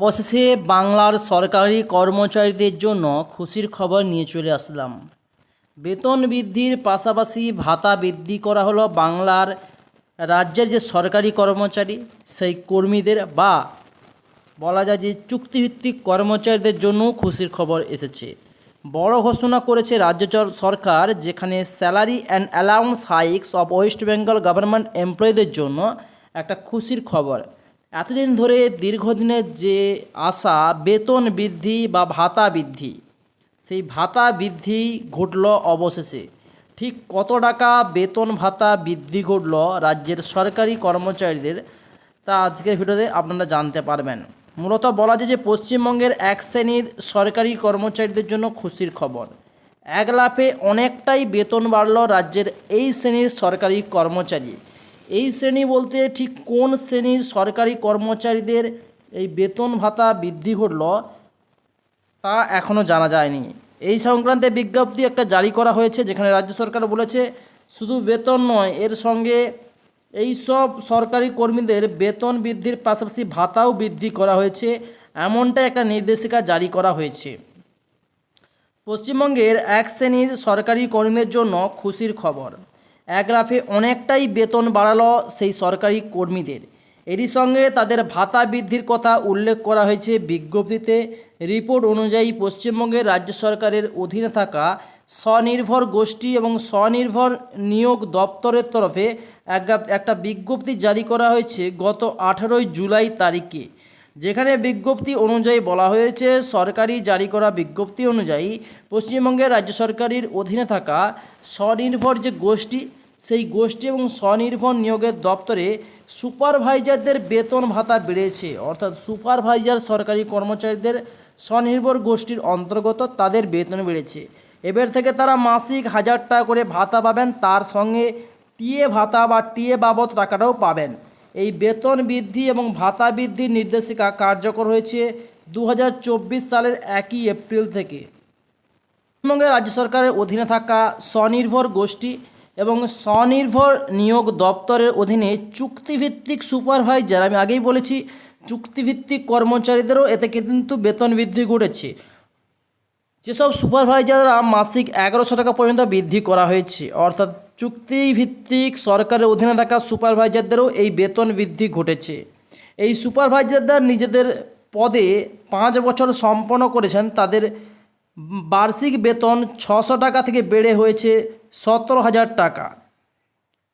অবশেষে বাংলার সরকারি কর্মচারীদের জন্য খুশির খবর নিয়ে চলে আসলাম। বেতন বৃদ্ধির পাশাপাশি ভাতা বৃদ্ধি করা হলো বাংলার রাজ্যের যে সরকারি কর্মচারী, সেই কর্মীদের বা বলা যায় যে চুক্তিভিত্তিক কর্মচারীদের জন্য খুশির খবর এসেছে। বড় ঘোষণা করেছে রাজ্য সরকার যেখানে salary and allowance hikes of West Bengal government এমপ্লয়ীদের জন্য একটা খুশির খবর। এতদিন ধরে দীর্ঘদিনের যে আশা, বেতন বৃদ্ধি বা ভাতা বৃদ্ধি, সেই ভাতা বৃদ্ধি ঘটল অবশেষে। ঠিক কত টাকা বেতন ভাতা বৃদ্ধি ঘটল রাজ্যের সরকারি কর্মচারীদের, তা আজকের ভিডিওতে আপনারা জানতে পারবেন। মূলত বলা যায় যে পশ্চিমবঙ্গের এক শ্রেণির সরকারি কর্মচারীদের জন্য খুশির খবর। এক লাফে অনেকটাই বেতন বাড়ল রাজ্যের এই শ্রেণির সরকারি কর্মচারী। এই শ্রেণি বলতে ঠিক কোন শ্রেণির সরকারি কর্মচারীদের এই বেতন ভাতা বৃদ্ধি ঘটল তা এখনও জানা যায়নি। এই সংক্রান্তে বিজ্ঞপ্তি একটা জারি করা হয়েছে, যেখানে রাজ্য সরকার বলেছে শুধু বেতন নয়, এর সঙ্গে এই সব সরকারি কর্মীদের বেতন বৃদ্ধির পাশাপাশি ভাতাও বৃদ্ধি করা হয়েছে এমনটা একটা নির্দেশিকা জারি করা হয়েছে। পশ্চিমবঙ্গের এক শ্রেণির সরকারি কর্মীদের জন্য খুশির খবর। এক লাফে অনেকটাই বেতন বাড়ালো সেই সরকারি কর্মীদের। এরই সঙ্গে তাদের ভাতা বৃদ্ধির কথা উল্লেখ করা হয়েছে বিজ্ঞপ্তিতে। রিপোর্ট অনুযায়ী পশ্চিমবঙ্গের রাজ্য সরকারের অধীনে থাকা স্বনির্ভর গোষ্ঠী এবং স্বনির্ভর নিয়োগ দপ্তরের তরফে একটা বিজ্ঞপ্তি জারি করা হয়েছে গত আঠারোই জুলাই তারিখে। যেখানে বিজ্ঞপ্তি অনুযায়ী বলা হয়েছে, সরকারি জারি করা বিজ্ঞপ্তি অনুযায়ী পশ্চিমবঙ্গের রাজ্য সরকারের অধীনে থাকা স্বনির্ভর যে গোষ্ঠী, সেই গোষ্ঠী এবং স্বনির্ভর নিয়োগের দপ্তরে সুপারভাইজারদের বেতন ভাতা বেড়েছে। অর্থাৎ সুপারভাইজার সরকারি কর্মচারীদের স্বনির্ভর গোষ্ঠীর অন্তর্গত তাদের বেতন বেড়েছে। এবার থেকে তারা মাসিক হাজার টাকা করে ভাতা পাবেন, তার সঙ্গে টিএ ভাতা বা টিএ বাবদ টাকাটাও পাবেন। এই বেতন বৃদ্ধি এবং ভাতা বৃদ্ধির নির্দেশিকা কার্যকর হয়েছে দু হাজার চব্বিশ সালের একই এপ্রিল থেকে। পশ্চিমবঙ্গের রাজ্য সরকারের অধীনে থাকা স্বনির্ভর গোষ্ঠী এবং স্বনির্ভর নিয়োগ দপ্তরের অধীনে চুক্তিভিত্তিক সুপারভাইজার, আমি আগেই বলেছি, চুক্তিভিত্তিক কর্মচারীদেরও এতে কিন্তু বেতন বৃদ্ধি ঘটেছে। যেসব সুপারভাইজাররা মাসিক এগারোশো টাকা পর্যন্ত বৃদ্ধি করা হয়েছে, অর্থাৎ চুক্তিভিত্তিক সরকারের অধীনে থাকা সুপারভাইজারদেরও এই বেতন বৃদ্ধি ঘটেছে। এই সুপারভাইজারদের নিজেদের পদে পাঁচ বছর সম্পন্ন করেছেন। তাদের বার্ষিক বেতন ছশো টাকা থেকে বেড়ে হয়েছে সতেরো হাজার টাকা।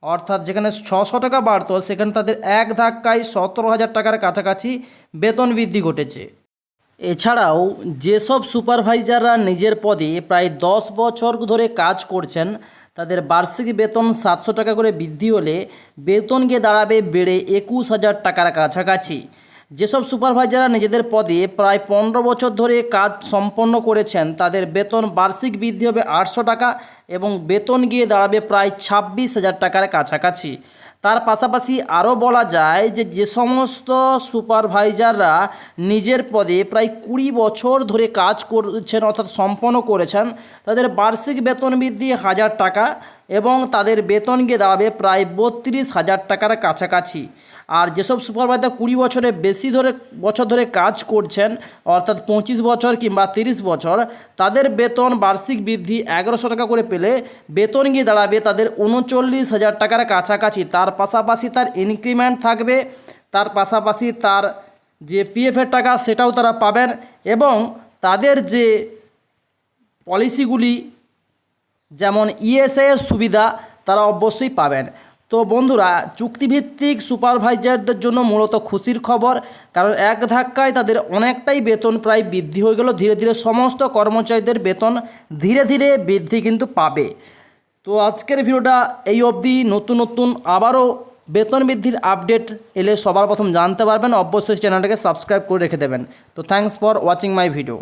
অর্থাৎ যেখানে ছশো টাকা বাড়তো, সেখানে তাদের এক ধাক্কায় সতেরো হাজার টাকার কাছাকাছি বেতন বৃদ্ধি ঘটেছে। এছাড়াও যেসব সুপারভাইজাররা নিজের পদে প্রায় দশ বছর ধরে কাজ করছেন তাদের বার্ষিক বেতন সাতশো টাকা করে বৃদ্ধি হলে বেতন গিয়ে দাঁড়াবে বেড়ে একুশ হাজার টাকার কাছাকাছি। যেসব সুপারভাইজাররা নিজেদের পদে প্রায় পনেরো বছর ধরে কাজ সম্পন্ন করেছেন, তাদের বেতন বার্ষিক বৃদ্ধি হবে আটশো টাকা এবং বেতন গিয়ে দাঁড়াবে প্রায় ছাব্বিশ হাজার টাকার কাছাকাছি। তার পাশাপাশি আরও বলা যায় যে যে সমস্ত সুপারভাইজাররা নিজের পদে প্রায় কুড়ি বছর ধরে কাজ করছেন অর্থাৎ সম্পন্ন করেছেন, তাদের বার্ষিক বেতন বৃদ্ধি হাজার টাকা। এবং তাদের বেতন গিয়ে দাঁড়াবে প্রায় বত্রিশ হাজার টাকার কাছাকাছি। আর যেসব সুপারভাইজার কুড়ি বছরে বেশি ধরে, বছর ধরে কাজ করছেন, অর্থাৎ পঁচিশ বছর কিংবা তিরিশ বছর, তাদের বেতন বার্ষিক বৃদ্ধি এগারোশো টাকা করে পেলে বেতন গিয়ে দাঁড়াবে তাদের উনচল্লিশ হাজার টাকার কাছাকাছি। তার পাশাপাশি তার ইনক্রিমেন্ট থাকবে, তার পাশাপাশি তার যে পিএফের টাকা সেটাও তারা পাবেন এবং তাদের যে পলিসিগুলি যেমন ইএসআই এর সুবিধা তারা অবশ্যই পাবেন। তো বন্ধুরা, চুক্তিভিত্তিক সুপারভাইজারদের জন্য মূলত খুশির খবর, কারণ এক ধাক্কায় তাদের অনেকটাই বেতন প্রায় বৃদ্ধি হয়ে গেল। ধীরে ধীরে সমস্ত কর্মচারীদের বেতন ধীরে ধীরে বৃদ্ধি কিন্তু পাবে। তো আজকের ভিডিওটা এই অবধি। নতুন নতুন আবারও বেতন বৃদ্ধির আপডেট এলে সবার প্রথম জানতে পারবেন। অবশ্যই চ্যানেলটাকে সাবস্ক্রাইব করে রেখে দেবেন। তো thanks for watching my video.